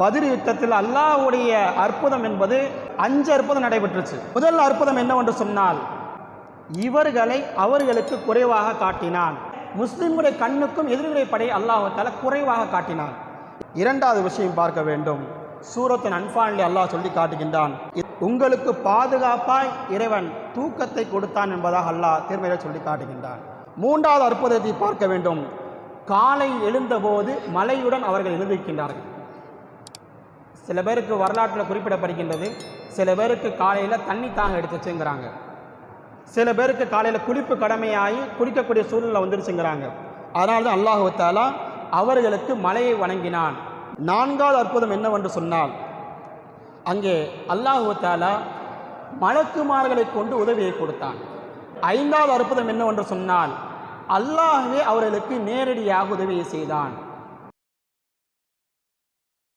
பதிர் யுத்தத்தில் அல்லாஹ்வுடைய அற்புதம் என்பது அஞ்சு அற்புதம் நடைபெற்றுச்சு. முதல் அற்புதம் என்னவென்று சொன்னால் இவர்களை அவர்களுக்கு குறைவாக காட்டினான். முஸ்லிம்களுடைய கண்ணுக்கும் எதிர்களை படை அல்லாஹால குறைவாக காட்டினான். இரண்டாவது விஷயம் பார்க்க வேண்டும். சூரத்தின் அன்பானிலே அல்லாஹ் சொல்லி காட்டுகின்றான் உங்களுக்கு பாதுகாப்பாய் இறைவன் தூக்கத்தை கொடுத்தான் என்பதாக அல்லாஹ் திருமையில சொல்லி காட்டுகின்றான். மூன்றாவது அற்புதத்தை பார்க்க வேண்டும். காலை எழுந்தபோது மலையுடன் அவர்கள் எழுந்திருக்கின்றார்கள். சில பேருக்கு வரலாற்றில் குறிப்பிடப்படுகின்றது. சில பேருக்கு காலையில் தண்ணி தாங்க எடுத்துச்சுங்கிறாங்க. சில பேருக்கு காலையில் குளிப்பு கடமையாகி குளிக்கக்கூடிய சூழ்நிலை வந்துருச்சுங்கிறாங்க. அதனால தான் அல்லாஹு தாலா அவர்களுக்கு மலையை வணங்கினான். நான்காவது அற்புதம் என்னவென்று சொன்னால் அங்கே அல்லாஹு தாலா மலக்குமார்களை கொண்டு உதவியை கொடுத்தான். ஐந்தாவது அற்புதம் என்னவென்று சொன்னால் அல்லாஹ்வே அவர்களுக்கு நேரடியாக உதவியை செய்தான்.